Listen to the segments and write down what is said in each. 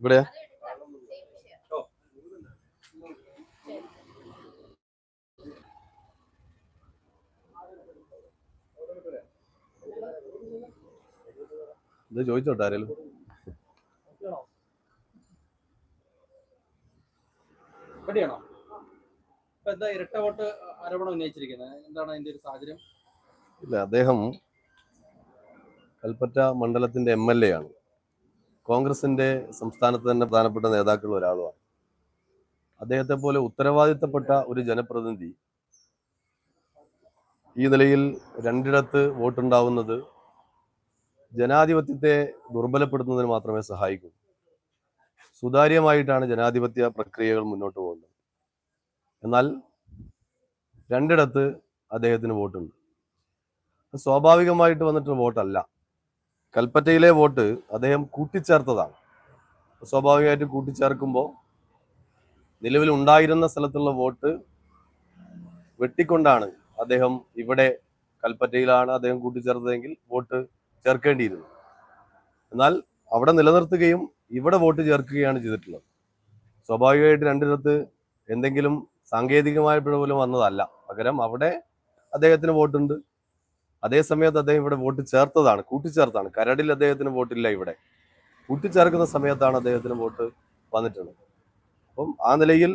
ഇവിടെയാ? ഇത് ചോദിച്ചോട്ടെ ആരേലും? റെഡിയാണോ ഇപ്പൊ എന്താ ഇരട്ട വോട്ട് ആരോപണം ഉന്നയിച്ചിരിക്കുന്നത്? എന്താണ് അതിന്റെ ഒരു സാഹചര്യം? ഇല്ല അദ്ദേഹം കൽപ്പറ്റ മണ്ഡലത്തിന്റെ എം എൽ എ ആണ്. കോൺഗ്രസിന്റെ സംസ്ഥാനത്ത് തന്നെ പ്രധാനപ്പെട്ട നേതാക്കളിൽ ഒരാളുമാണ്. അദ്ദേഹത്തെ പോലെ ഉത്തരവാദിത്തപ്പെട്ട ഒരു ജനപ്രതിനിധി ഈ നിലയിൽ രണ്ടിടത്ത് വോട്ടുണ്ടാവുന്നത് ജനാധിപത്യത്തെ ദുർബലപ്പെടുത്തുന്നതിന് മാത്രമേ സഹായിക്കൂ. സുതാര്യമായിട്ടാണ് ജനാധിപത്യ പ്രക്രിയകൾ മുന്നോട്ട് പോകുന്നത് എന്നാൽ രണ്ടിടത്ത് അദ്ദേഹത്തിന് വോട്ടുണ്ട്. സ്വാഭാവികമായിട്ട് വന്നിട്ട് വോട്ടല്ല. കൽപ്പറ്റയിലെ വോട്ട് അദ്ദേഹം കൂട്ടിച്ചേർത്തതാണ്. സ്വാഭാവികമായിട്ട് കൂട്ടിച്ചേർക്കുമ്പോൾ നിലവിൽ ഉണ്ടായിരുന്ന സ്ഥലത്തുള്ള വോട്ട് വെട്ടിക്കൊണ്ടാണ് അദ്ദേഹം ഇവിടെ കൽപ്പറ്റയിലാണ് അദ്ദേഹം കൂട്ടിച്ചേർത്തതെങ്കിൽ വോട്ട് ചേർക്കേണ്ടിയിരുന്നു. എന്നാൽ അവിടെ നിലനിർത്തുകയും ഇവിടെ വോട്ട് ചേർക്കുകയാണ് ചെയ്തിട്ടുള്ളത്. സ്വാഭാവികമായിട്ട് രണ്ടിടത്ത് എന്തെങ്കിലും സാങ്കേതികമായ പിഴ പോലും വന്നതല്ല. പകരം അവിടെ അദ്ദേഹത്തിന് വോട്ടുണ്ട്. അതേ സമയത്ത് അദ്ദേഹം ഇവിടെ വോട്ട് ചേർത്തതാണ് കൂട്ടിച്ചേർത്താണ്. കരടിൽ അദ്ദേഹത്തിന് വോട്ടില്ല ഇവിടെ. കൂട്ടിച്ചേർക്കുന്ന സമയത്താണ് അദ്ദേഹത്തിന് വോട്ട് വന്നിട്ടുള്ളത്. അപ്പം ആ നിലയിൽ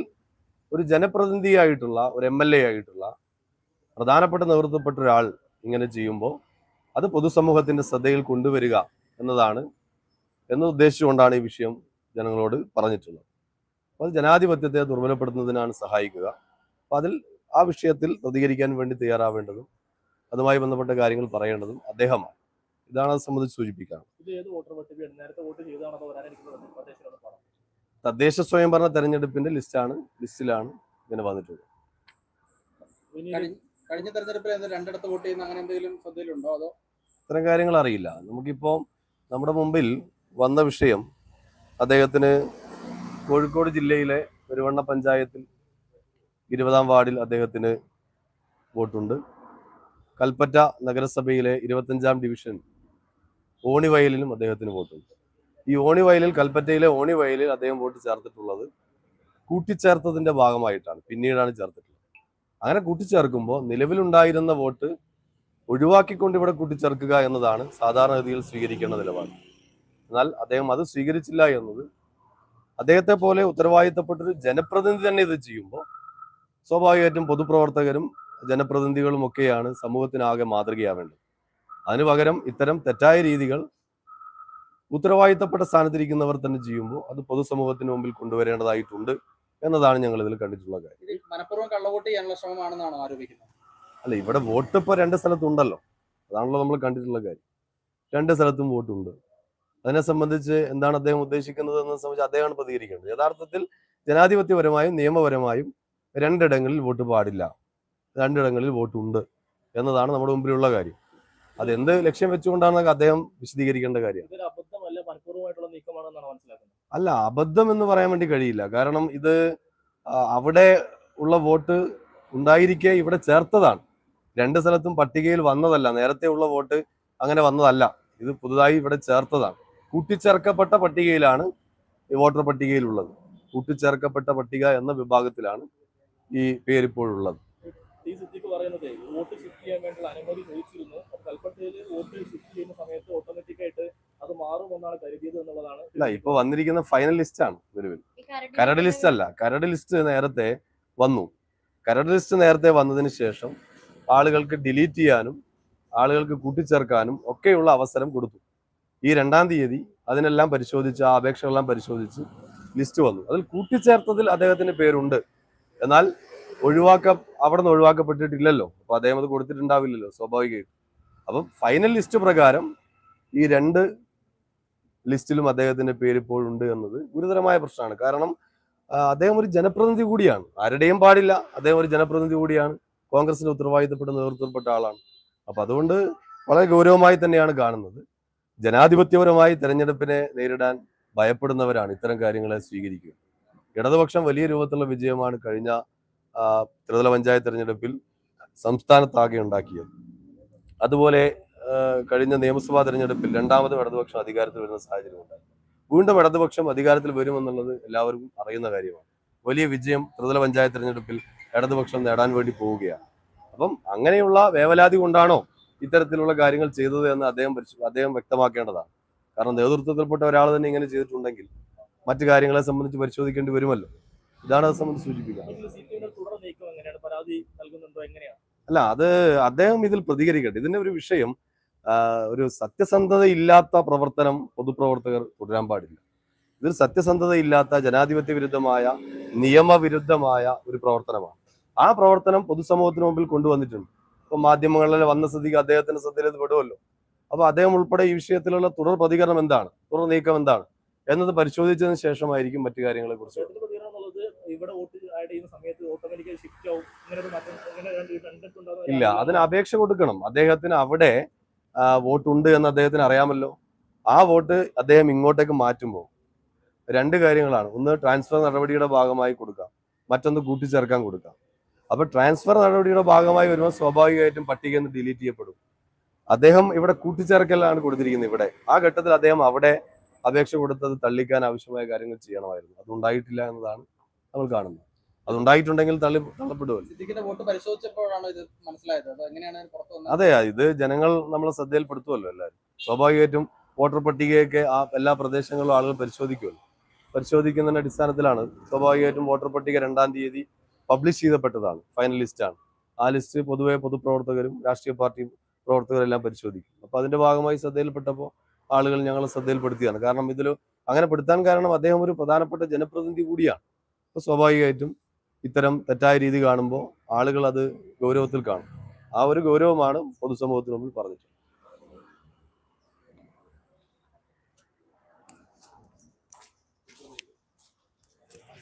ഒരു ജനപ്രതിനിധിയായിട്ടുള്ള ഒരു എം എൽ എ ആയിട്ടുള്ള പ്രധാനപ്പെട്ട നേതൃത്വപ്പെട്ട ഒരാൾ ഇങ്ങനെ ചെയ്യുമ്പോൾ അത് പൊതുസമൂഹത്തിന്റെ ശ്രദ്ധയിൽ കൊണ്ടുവരിക എന്നതാണ് എന്ന് ഉദ്ദേശിച്ചുകൊണ്ടാണ് ഈ വിഷയം ജനങ്ങളോട് പറഞ്ഞിട്ടുള്ളത്. അപ്പോൾ അത് ജനാധിപത്യത്തെ ദുർബലപ്പെടുത്തുന്നതിനാണ് സഹായിക്കുക. അപ്പോൾ അതിൽ ആ വിഷയത്തിൽ പ്രതികരിക്കാൻ വേണ്ടി തയ്യാറാവേണ്ടതും അതുമായി ബന്ധപ്പെട്ട കാര്യങ്ങൾ പറയേണ്ടതും അദ്ദേഹമാണ്. ഇതാണ് അത് സംബന്ധിച്ച് സൂചിപ്പിക്കാൻ ഇത് ഏത് വോട്ടർ പട്ടികയാണ് നേരത്തെ വോട്ട് ചെയ്താണോ വരാനിരിക്കുന്നത് തദ്ദേശ സ്വയം ഭരണ സ്വയംഭരണ തെരഞ്ഞെടുപ്പിന്റെ ലിസ്റ്റാണ് ലിസ്റ്റിലാണ് ഇങ്ങനെ വന്നിട്ടുള്ളത്. കഴിഞ്ഞ- തെരഞ്ഞെടുപ്പിൽ രണ്ടിടത്ത് വോട്ട് ചെയ്യുന്ന അങ്ങനെ എന്തെങ്കിലും ശ്രദ്ധയിലുണ്ടോ അതോ? ഇത്തരം കാര്യങ്ങൾ അറിയില്ല. നമുക്കിപ്പോൾ നമ്മുടെ മുമ്പിൽ വന്ന വിഷയം അദ്ദേഹത്തിന് കോഴിക്കോട് ജില്ലയിലെ പെരുവണ്ണ പഞ്ചായത്തിൽ ഇരുപതാം വാർഡിൽ അദ്ദേഹത്തിന് വോട്ടുണ്ട്. കൽപ്പറ്റ നഗരസഭയിലെ ഇരുപത്തഞ്ചാം ഡിവിഷൻ ഓണിവയലിലും അദ്ദേഹത്തിന് വോട്ടുണ്ട്. ഈ ഓണിവയലിൽ കൽപ്പറ്റയിലെ ഓണിവയലിൽ അദ്ദേഹം വോട്ട് ചേർത്തിട്ടുള്ളത് കൂട്ടിച്ചേർത്തതിന്റെ ഭാഗമായിട്ടാണ്. പിന്നീടാണ് ചേർത്തിട്ടുള്ളത്. അങ്ങനെ കൂട്ടിച്ചേർക്കുമ്പോൾ നിലവിലുണ്ടായിരുന്ന വോട്ട് ഒഴിവാക്കിക്കൊണ്ട് ഇവിടെ കൂട്ടിച്ചേർക്കുക എന്നതാണ് സാധാരണഗതിയിൽ സ്വീകരിക്കേണ്ട നിലപാട്. എന്നാൽ അദ്ദേഹം അത് സ്വീകരിച്ചില്ല എന്നത് അദ്ദേഹത്തെ പോലെ ഉത്തരവാദിത്തപ്പെട്ടൊരു ജനപ്രതിനിധി തന്നെ ഇത് ചെയ്യുമ്പോൾ സ്വാഭാവികമായിട്ടും പൊതുപ്രവർത്തകരും ജനപ്രതിനിധികളും ഒക്കെയാണ് സമൂഹത്തിനാകെ മാതൃകയാവേണ്ടത്. അതിനു പകരം ഇത്തരം തെറ്റായ രീതികൾ ഉത്തരവാദിത്തപ്പെട്ട സ്ഥാനത്തിരിക്കുന്നവർ തന്നെ ചെയ്യുമ്പോൾ അത് പൊതുസമൂഹത്തിന് മുമ്പിൽ കൊണ്ടുവരേണ്ടതായിട്ടുണ്ട് എന്നതാണ് ഞങ്ങൾ ഇതിൽ കണ്ടിട്ടുള്ള കാര്യം. ഇത് മനഃപൂർവം കള്ളവോട്ട് ചെയ്യാനുള്ള ശ്രമമാണെന്നാണോ ആരോപിക്കുന്നത്? അല്ല ഇവിടെ വോട്ട് ഇപ്പോൾ രണ്ട് സ്ഥലത്തുണ്ടല്ലോ. അതാണല്ലോ നമ്മൾ കണ്ടിട്ടുള്ള കാര്യം. രണ്ട് സ്ഥലത്തും വോട്ടുണ്ട്. അതിനെ സംബന്ധിച്ച് എന്താണ് അദ്ദേഹം ഉദ്ദേശിക്കുന്നത് എന്ന് സംബന്ധിച്ച് അദ്ദേഹമാണ് പ്രതികരിക്കേണ്ടത്. യഥാർത്ഥത്തിൽ ജനാധിപത്യപരമായും നിയമപരമായും രണ്ടിടങ്ങളിൽ വോട്ട് പാടില്ല. രണ്ടിടങ്ങളിൽ വോട്ടുണ്ട് എന്നതാണ് നമ്മുടെ മുമ്പിലുള്ള കാര്യം. അത് എന്ത് ലക്ഷ്യം വെച്ചുകൊണ്ടാണെന്നൊക്കെ അദ്ദേഹം വിശദീകരിക്കേണ്ട കാര്യം? അല്ല അബദ്ധം എന്ന് പറയാൻ വേണ്ടി കഴിയില്ല. കാരണം ഇത് അവിടെ ഉള്ള വോട്ട് ഉണ്ടായിരിക്കെ ഇവിടെ ചേർത്തതാണ്. രണ്ട് സ്ഥലത്തും പട്ടികയിൽ വന്നതല്ല. നേരത്തെ ഉള്ള വോട്ട് അങ്ങനെ വന്നതല്ല. ഇത് പുതുതായി ഇവിടെ ചേർത്തതാണ്. കൂട്ടിച്ചേർക്കപ്പെട്ട പട്ടികയിലാണ് ഈ വോട്ടർ പട്ടികയിലുള്ളത്. കൂട്ടിച്ചേർക്കപ്പെട്ട പട്ടിക എന്ന വിഭാഗത്തിലാണ് ഈ പേരിപ്പോഴുള്ളത്. ടി സിറ്റിക്ക് പറയുന്നത് വോട്ട് ഷിഫ്റ്റ് ചെയ്യാൻ വേണ്ടിയുള്ള അനുമതി ചോദിച്ചിരുന്നു. അപ്പൊ കൽപ്പറ്റയിൽ വോട്ട് ഷിഫ്റ്റ് ചെയ്യുന്ന സമയത്ത് ഓട്ടോമാറ്റിക് ആയിട്ട് അത് മാറുമെന്നാണ് കരുതിയത് എന്നുള്ളതാണ്. അല്ല ഇപ്പൊ വന്നിരിക്കുന്ന ഫൈനൽ ലിസ്റ്റ് ആണ് നിലവിൽ. കരട് ലിസ്റ്റ് അല്ല. കരട് ലിസ്റ്റ് നേരത്തെ വന്നു. കരട് ലിസ്റ്റ് നേരത്തെ വന്നതിന് ശേഷം ആളുകൾക്ക് ഡിലീറ്റ് ചെയ്യാനും ആളുകൾക്ക് കൂട്ടിച്ചേർക്കാനും ഒക്കെയുള്ള അവസരം കൊടുത്തു. ഈ രണ്ടാം തീയതി അതിനെല്ലാം പരിശോധിച്ച് ആ അപേക്ഷകളെല്ലാം പരിശോധിച്ച് ലിസ്റ്റ് വന്നു. അതിൽ കൂട്ടിച്ചേർത്തതിൽ അദ്ദേഹത്തിന്റെ പേരുണ്ട്. എന്നാൽ ഒഴിവാക്ക അവിടെ നിന്ന് ഒഴിവാക്കപ്പെട്ടിട്ടില്ലല്ലോ. അപ്പൊ അദ്ദേഹം അത് കൊടുത്തിട്ടുണ്ടാവില്ലല്ലോ സ്വാഭാവികമായിട്ടും അപ്പം ഫൈനൽ ലിസ്റ്റ് പ്രകാരം ഈ രണ്ട് ലിസ്റ്റിലും അദ്ദേഹത്തിന്റെ പേര് ഇപ്പോൾ ഉണ്ട് എന്നത് ഗുരുതരമായ പ്രശ്നമാണ്. കാരണം അദ്ദേഹം ഒരു ജനപ്രതിനിധി കൂടിയാണ്. ആരുടെയും പാടില്ല. അദ്ദേഹം ഒരു ജനപ്രതിനിധി കൂടിയാണ്. കോൺഗ്രസിന്റെ ഉത്തരവാദിത്തപ്പെട്ട നേതൃത്വപ്പെട്ട ആളാണ്. അപ്പൊ അതുകൊണ്ട് വളരെ ഗൗരവമായി തന്നെയാണ് കാണുന്നത്. ജനാധിപത്യപരമായി തെരഞ്ഞെടുപ്പിനെ നേരിടാൻ ഭയപ്പെടുന്നവരാണ് ഇത്തരം കാര്യങ്ങളെ സ്വീകരിക്കുക. ഇടതുപക്ഷം വലിയ രൂപത്തിലുള്ള വിജയമാണ് കഴിഞ്ഞ ത്രിതല പഞ്ചായത്ത് തിരഞ്ഞെടുപ്പിൽ സംസ്ഥാനത്താകെ ഉണ്ടാക്കിയത്. അതുപോലെ കഴിഞ്ഞ നിയമസഭാ തെരഞ്ഞെടുപ്പിൽ രണ്ടാമത് ഇടതുപക്ഷം അധികാരത്തിൽ വരുന്ന സാഹചര്യം ഉണ്ടായി. വീണ്ടും ഇടതുപക്ഷം അധികാരത്തിൽ വരുമെന്നുള്ളത് എല്ലാവർക്കും അറിയുന്ന കാര്യമാണ്. വലിയ വിജയം ത്രിതല പഞ്ചായത്ത് തിരഞ്ഞെടുപ്പിൽ ഇടതുപക്ഷം നേടാൻ വേണ്ടി പോവുകയാണ്. അപ്പം അങ്ങനെയുള്ള വേവലാതി കൊണ്ടാണോ ഇത്തരത്തിലുള്ള കാര്യങ്ങൾ ചെയ്തത് എന്ന് അദ്ദേഹം അദ്ദേഹം വ്യക്തമാക്കേണ്ടതാണ്. കാരണം നേതൃത്വത്തിൽപ്പെട്ട ഒരാൾ തന്നെ ഇങ്ങനെ ചെയ്തിട്ടുണ്ടെങ്കിൽ മറ്റു കാര്യങ്ങളെ സംബന്ധിച്ച് പരിശോധിക്കേണ്ടി വരുമല്ലോ. ഇതാണ് അത് സംബന്ധിച്ച് സൂചിപ്പിക്കുക ഇതിൽ സി പി എമ്മിന്റെ തുടർ നീക്കം പരാതി നൽകുന്നുണ്ടോ? എങ്ങനെയാണ്? അല്ല അത് അദ്ദേഹം ഇതിൽ പ്രതികരിക്കട്ടെ. ഇതിന്റെ ഒരു വിഷയം ഒരു സത്യസന്ധത ഇല്ലാത്ത പ്രവർത്തനം പൊതുപ്രവർത്തകർ തുടരാൻ പാടില്ല. ഇതൊരു സത്യസന്ധത ഇല്ലാത്ത ജനാധിപത്യ വിരുദ്ധമായ നിയമവിരുദ്ധമായ ഒരു പ്രവർത്തനമാണ്. ആ പ്രവർത്തനം പൊതുസമൂഹത്തിന് മുമ്പിൽ കൊണ്ടുവന്നിട്ടുണ്ട്. ഇപ്പൊ മാധ്യമങ്ങളിൽ വന്ന സ്ഥിതിക്ക് അദ്ദേഹത്തിന്റെ ശ്രദ്ധയിൽ ഇത് പെടുമല്ലോ അപ്പൊ അദ്ദേഹം ഉൾപ്പെടെ ഈ വിഷയത്തിലുള്ള തുടർ പ്രതികരണം എന്താണ്? തുടർ നീക്കം എന്താണ്? എന്നത് പരിശോധിച്ചതിന് ശേഷമായിരിക്കും മറ്റു കാര്യങ്ങളെ കുറിച്ച് ചേട്ടന്റെ പ്രതികരണം എന്നുള്ളത് ഇവിടെ വോട്ട് ആഡ് ചെയ്യുന്ന ഷിഫ്റ്റ് ആവും. ഇങ്ങനെ ഒരു മാറ്റം ഇങ്ങനെ രണ്ട് കണ്ടിട്ടുണ്ടാകുന്ന ഇല്ല അതിന് അപേക്ഷ കൊടുക്കണം. അദ്ദേഹത്തിന് അവിടെ വോട്ടുണ്ട് എന്ന് അദ്ദേഹത്തിന് അറിയാമല്ലോ. ആ വോട്ട് അദ്ദേഹം ഇങ്ങോട്ടേക്ക് മാറ്റുമ്പോൾ രണ്ട് കാര്യങ്ങളാണ്. ഒന്ന് ട്രാൻസ്ഫർ നടപടിയുടെ ഭാഗമായി കൊടുക്കാം. മറ്റൊന്ന് കൂട്ടിച്ചേർക്കാൻ കൊടുക്കാം. അപ്പൊ ട്രാൻസ്ഫർ നടപടിയുടെ ഭാഗമായി വരുമ്പോൾ സ്വാഭാവികമായിട്ടും പട്ടികയിൽ നിന്ന് ഡിലീറ്റ് ചെയ്യപ്പെടും. അദ്ദേഹം ഇവിടെ കൂട്ടിച്ചേർക്കലാണ് കൊടുത്തിരിക്കുന്നത് ഇവിടെ. ആ ഘട്ടത്തിൽ അദ്ദേഹം അവിടെ അപേക്ഷ കൊടുത്തത് തള്ളിക്കാൻ ആവശ്യമായ കാര്യങ്ങൾ ചെയ്യണമായിരുന്നു. അതുണ്ടായിട്ടില്ല എന്നതാണ് നമ്മൾ കാണുന്നത്. അതുണ്ടായിട്ടുണ്ടെങ്കിൽ തള്ളി തള്ളപ്പെടുമല്ലോ അത് ഇത് ജനങ്ങൾ നമ്മളെ ശ്രദ്ധയിൽപ്പെടുത്തുമല്ലോ എല്ലാവരും. സ്വാഭാവികമായിട്ടും വോട്ടർ പട്ടികയൊക്കെ ആ എല്ലാ പ്രദേശങ്ങളിലും ആളുകൾ പരിശോധിക്കുമല്ലോ പരിശോധിക്കുന്നതിന്റെ അടിസ്ഥാനത്തിലാണ് സ്വാഭാവികമായിട്ടും വോട്ടർ പട്ടിക രണ്ടാം തീയതി പബ്ലിഷ് ചെയ്തപ്പെട്ടതാണ്. ഫൈനൽ ലിസ്റ്റാണ് ആ ലിസ്റ്റ് പൊതുവെ പൊതുപ്രവർത്തകരും രാഷ്ട്രീയ പാർട്ടി പ്രവർത്തകരെല്ലാം പരിശോധിക്കും. അപ്പോൾ അതിന്റെ ഭാഗമായി ശ്രദ്ധയിൽപ്പെട്ടപ്പോൾ ആളുകൾ ഞങ്ങളെ ശ്രദ്ധയിൽപ്പെടുത്തിയാണ് കാരണം ഇതിൽ അങ്ങനെ പെടുത്താൻ കാരണം അദ്ദേഹം ഒരു പ്രധാനപ്പെട്ട ജനപ്രതിനിധി കൂടിയാണ്. അപ്പൊ സ്വാഭാവികമായിട്ടും ഇത്തരം തെറ്റായ രീതി കാണുമ്പോൾ ആളുകൾ അത് ഗൗരവത്തിൽ കാണും. ആ ഒരു ഗൗരവമാണ് പൊതുസമൂഹത്തിന് മുമ്പിൽ പറഞ്ഞിട്ടുള്ളത്.